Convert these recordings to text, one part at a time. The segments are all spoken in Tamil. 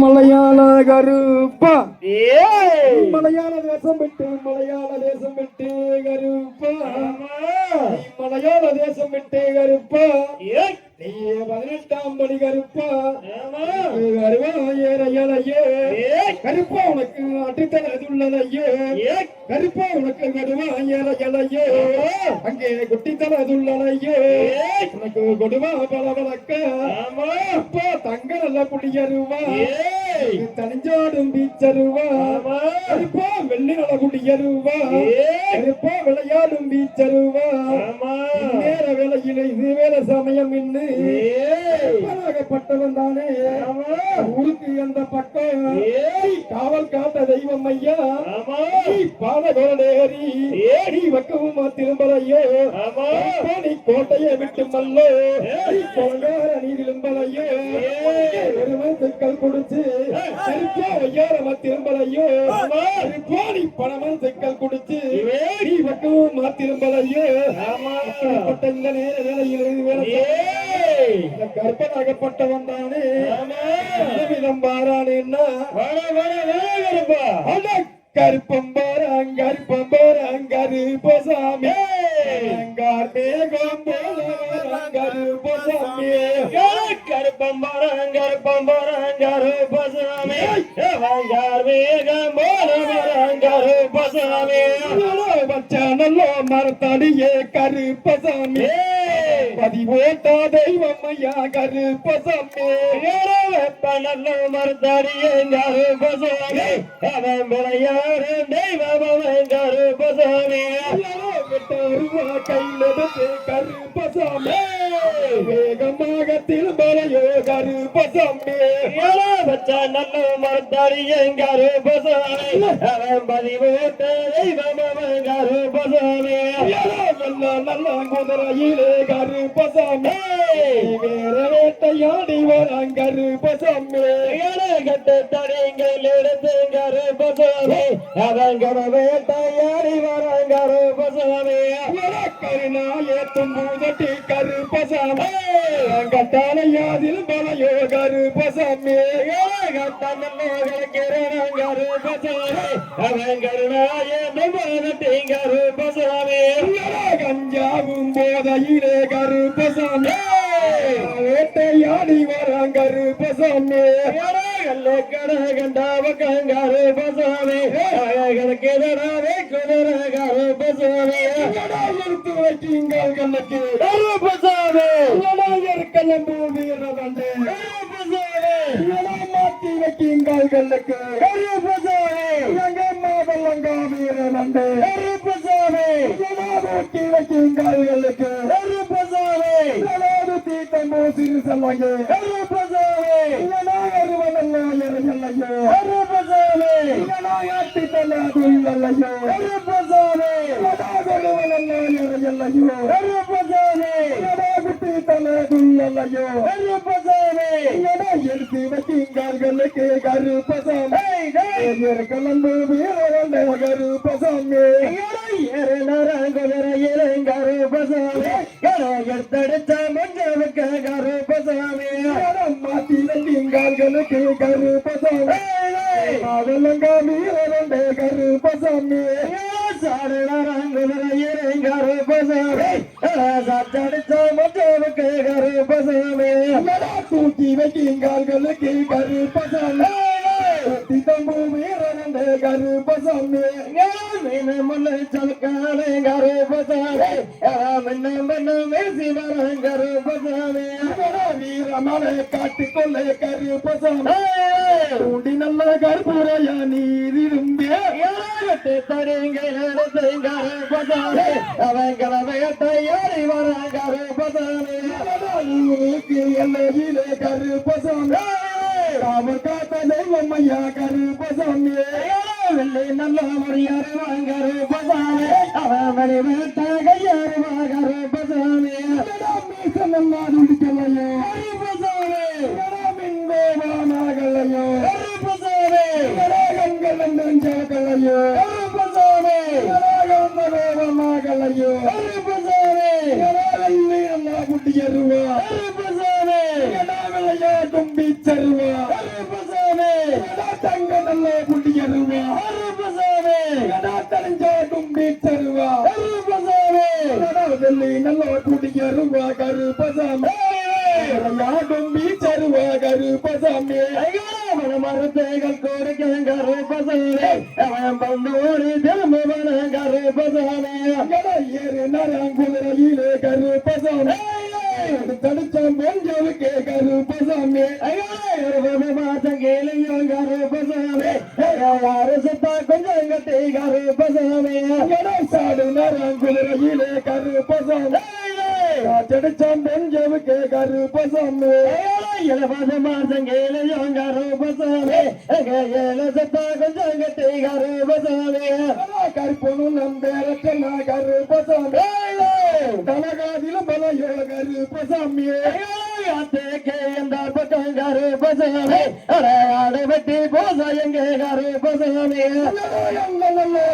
மலையாள கருப்பா. மலையாள தேசம் விட்டு மலையாள தேசம் விட்டு கருப்பா. மலையாள தேசம் விட்டு கருப்பா. நீ பதினெட்டாம் படி கருப்பா. கருவா ஏறையலையே கருப்பா உனக்கு அட்டித்தனதுள்ளதையே ஏய். கருப்பா உனக்கு கருவா ஏறையலையே அங்கே குட்டித்தனதுள்ளதையே. ஏய். உனக்கு கொடுவா ஆமா. அப்பா தங்க நல்ல புளியருவா கருப்பா விளையாடும் பீச்சருவா ஆமா நேர வேலையில இது வேற சமயம் இன்னு பட்டவன் தானே. ஊருக்கு அந்த ஏய் காவல் காத்த தெய்வம் ஐயா. பாலகோடேரி ஏடி வக்கவுமா திரும்பலையோ? நீ கோட்டையை விட்டு மல்லோ. நீ நீ திரும்பலையோ சிக்கல் கொடுத்து ஐயாரமா திரும்பலையோ? நீ பணமன் சிக்கல் கொடுத்து நீ வக்கவுமா திரும்பலையோ? ஆமா. பட்ட இந்த நேர வேலையில் வேலை கற்பனாகப்பட்டவன் தானே விதம் பாரானேன்னா கருப்பம் கருப்பம் பாராங் கருப்பசாமி அங்கார் வரம் கருப்பம் வரம் கருப்பசாமி வங்கார் வேகம் போல வரம் கருப்பசாமி பச்சானல்லோ மரத்தடியே கருப்பசாமி பதிவோட்டா தெய்வம் ஐயா கருப்பசாமி வெப்பனல்ல மறுத்தடியே கருப்பசாமி அவன் விளையாடு தெய்வம் அவன் கருப்பசாமி விட்டருவா கையில் எடுத்து கருப்பசாமி கருப்பசாமி வச்சா நல்ல மறுத்தடியே கருப்பசாமி அவன் பதிவோட்ட தெய்வம் அவன் கருப்பசாமி நல்ல நல்ல குதிரையிலே கருப்பசாமி வேற வேட்டையாடி வரான் கருப்பசாமி கட்டு தடிங்கள் எடுத்து கருப்பசாமி அவன் வேட்டையாடி வரான் கருப்பசாமி கருணாய தும்பூதட்டி கருப்பசாமி கருப்பசாமி கருணாய கருப்பசாமி கஞ்சாவும் போதையிலே கருப்பசாமி வேட்டையாடி வரான் கருப்பசாமி கண்டாவக்கங்காரு பசாமி. கிணறாவே குதிர கரு பசாமி. எடுத்து வைக்கீங்கள் கண்ணுக்கு? ತೀರಿಸಲಾಗೆ ಎರವನಲ್ಲೋ ಎರಗಲ್ಲಯ್ಯೋ ಅರುಪಸಾವೆ ಯಾಟಿತಲಾದು ಇಲ್ಲಲ್ಲಯ್ಯೋ ಅರುಪಸಾವೆ ಮಡಾಗೊಳುವನಲ್ಲೋ ಎರಗಲ್ಲಯ್ಯೋ ಅರುಪಸಾವೆ ಮಡಾಗುತ್ತಿತಲಾದು ಇಲ್ಲಲ್ಲಯ್ಯೋ ಅರುಪಸಾವೆ ಎಡ ಎಡ್ತೀವ ಕಿಂಗಾರ್ಗಲ್ಲಕ್ಕೆ ಗರುಪಸಾವೆ ಎರಗಲಲ್ಲೋ ವೀರೋ அதெல்லங்கா வீரவண்டே கருப்பசாமி. தூக்கி வைக்கீங்களுக்கு கருப்பசாமி தம்பு வீரவண்டே கருப்பசாமி வீரமலை காட்டுக்கொள்ளே கருப்பசாமி தூண்டி நல்ல கருப்புரையா ஊருக்கு எல்லையிலே கருப்பசாமி. காவல் காத்த தெய்வம் ஐயா கருப்பசாமி. வெள்ளை நல்ல மரியாதை வாங்க ரூபசாமி அவன் வரி வீட்ட கையாறு வாங்கரு பசாமி மீசம் எல்லாம் துடிக்கலையோ பசாமி மின்வேவானாகலையோ பசாமி கண்கள் நெஞ்சகலையோ பசாமி வேவமாகலையோ பசாமி எல்லாம் குட்டியருவா பசாமி விளையாட்டும் பீச்சருவா பசாமி நல்ல தருவா கருப்பசாமி எடா வெள்ளி நல்ல புள்ளியருவா கருப்பசாமி. எடா கும்பி தருவா கருப்பசாமி. மரத்தைகள் கொடுக்க கருப்பசாமி. அவன் வந்து ஒரு திரும்பவன கருப்பசாமி. எடா ஏறு நரங்குதிரையிலே கருப்பசாமி. கருப்பசாமி மாசம் கேளையும் கருப்பசாமி. அரசத்தா கொஞ்சம் கட்டி கருப்பசாமி. எடா சாடு நரங்குதிரையிலே கருப்பசாமி. தடுச்சான் பெஞ்சலுக்கு கருப்பசாமி இலவச கேளையும் கருப்பசாமி இலசத்தா கொஞ்சம் கட்டி கருப்பசாமி கருப்பனும் நம்பேரட்டனா கருப்பசாமி தலகாதிலும் பலையோ கருப்பசாமி எந்த பக்கம் கருப்பசாமி அடையாடு வெட்டி போச எங்க கருப்பசாமி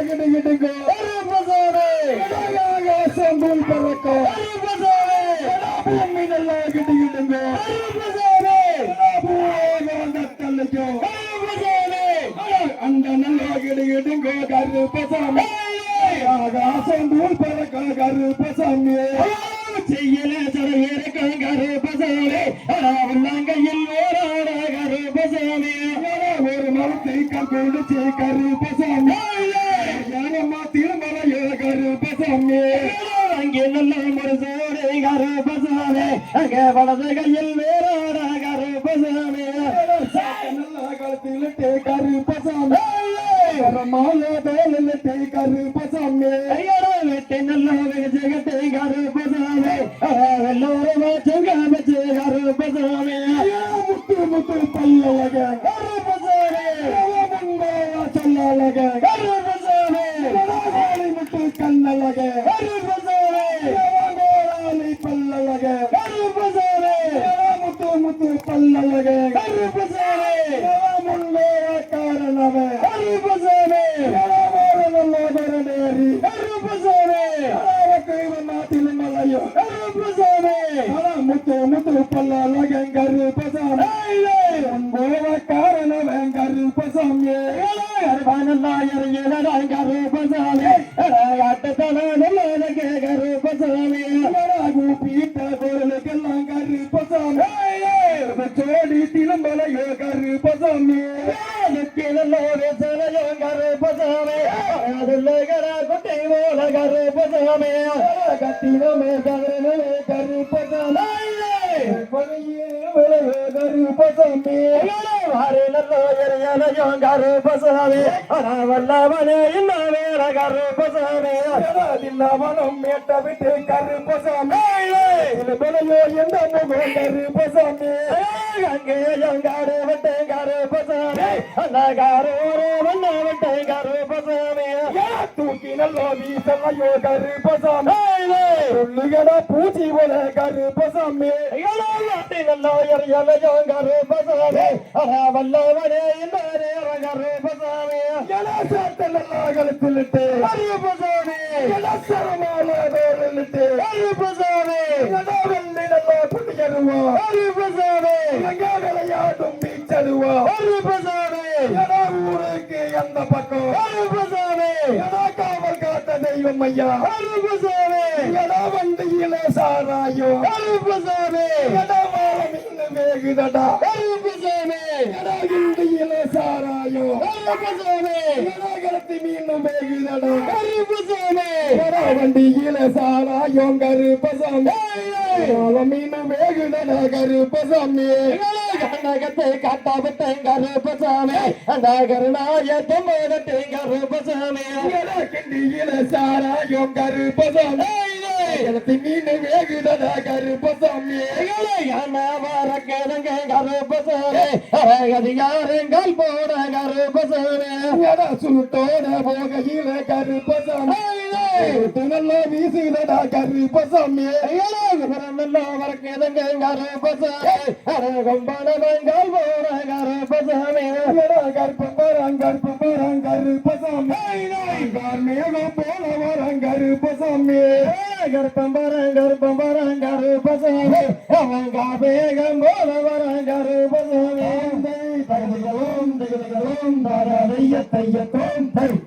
கிடுகிடுங்கோ கருப்பசாமி சம்பூல் பறக்கும் கருப்பசாமி பூமி நல்லா கிடுகிடுங்கோ கல்லைக்கோ அந்த நல்லா கிடுகிடுங்கோ கருப்பசாமி சம்பூல் பறக்க கருப்பசாமி செய்யல சரையிருக்கும் கருப்பசாமி உள்ளங்கையில் ஓராட கருப்பசாமி ஒரு மரத்தை கண்டுடிச்சு கருப்பசாமி யாரம்மா திருமலையோ கருப்பசாமி அங்கே நல்ல ஒரு சோரை கருப்பசாமி. அங்கே வலது கையில் வேறாட கருப்பசாமி நல்லா கழுத்திலிட்டு கருப்பசாமி மாலை தோலிலிட்டு கருப்பசாமி வெட்டி நல்ல விஜயத்தை கருப்பசாமி எல்லோரும் கருப்பசாமி முத்து முத்து பல்லழக கருப்பசாமி சொல்லழக கருப்பசாமி காளி முத்து கண்ணழக கருப்பசாமி கோராளி பல்லழக கருப்பசாமி முத்து முத்து பல்லழக கருப்பசாமி முன்னோர காரணவ கருப்பசாமி நல்ல கருப்பசாமி நாட்டில் மலையோ கருப்பசாமி முத்து முத்து பல்லழக கருப்பசாமி போவ காரணவன் கருப்பசாமி பீட்ட கருப்பசாமி சோடி திலம்பலையோ கருப்பசாமி கட்டினமே கருணே கருப்பசாமி பணியே விளையோ கருப்பசாமி கருப்பசாமி வல்லவனே இன்ன வேற கருப்பசாமி தில்லாமனம் மேட்ட விட்டு கருப்பசாமி விளையோ எந்த முகம் கருப்பசாமி அங்கே எங்காடு விட்டு கருப்பசாமி அந்த காரோரே வண்ண விட்டு கருப்பசாமி தூக்கி நல்லோ வீசலையோ கருப்பசாமி சொல்லுகடா பூச்சி போல கருப்பசாமி வல்லவனே இந்த கருப்பசாமி கழுத்திலிட்டு கருப்பசாமி சரமால வேலிட்டு கருப்பசாமி வெள்ளி நல்லா புண்ணியருவா கருப்பசாமி விளையாடும் பீச்சருவா கருப்பசாமி எடா ஊருக்கு எந்த பக்கம் கருப்பசாமி எடா காவல் காத்த தெய்வம் ஐயா எடா வண்டியில சாராயோ எடா வாழம் இன்னும் வேகுதடா கருப்பசாமி எடா இண்டியில சாராயோ கருப்பசாமி. மீனும் வேகுதடா கருப்பசாமி. வண்டியில சாராயோ கருப்பசாமி. மீனும் வேகுதடா கருப்பசாமி. காட்டாபத்தை கருப்பசாமி. அந்த கருணாய கருப்பசாமி எடா கிண்டியில சாராயோ கருப்பசாமி கலத்தி மீன் வேகுதடா கருப்பசாமி கருப்பசாமி போட கருப்பசாமி எடா சுருட்டோட போகையில கருப்பசாமி நல்ல கருப்பசாமி கருப்பம் வரம் கருப்பம் வரம் கருப்பசாமி போல வரம் கருப்பசாமி கருப்பம் பரங்கருப்பம் பரங்கரு வரான் கருப்பசாமி அவன் போல வரங்கரு கருப்பசாமி தகுதிகளும் தகுதிகளும் தாராதைய தையத்தோம் தரும்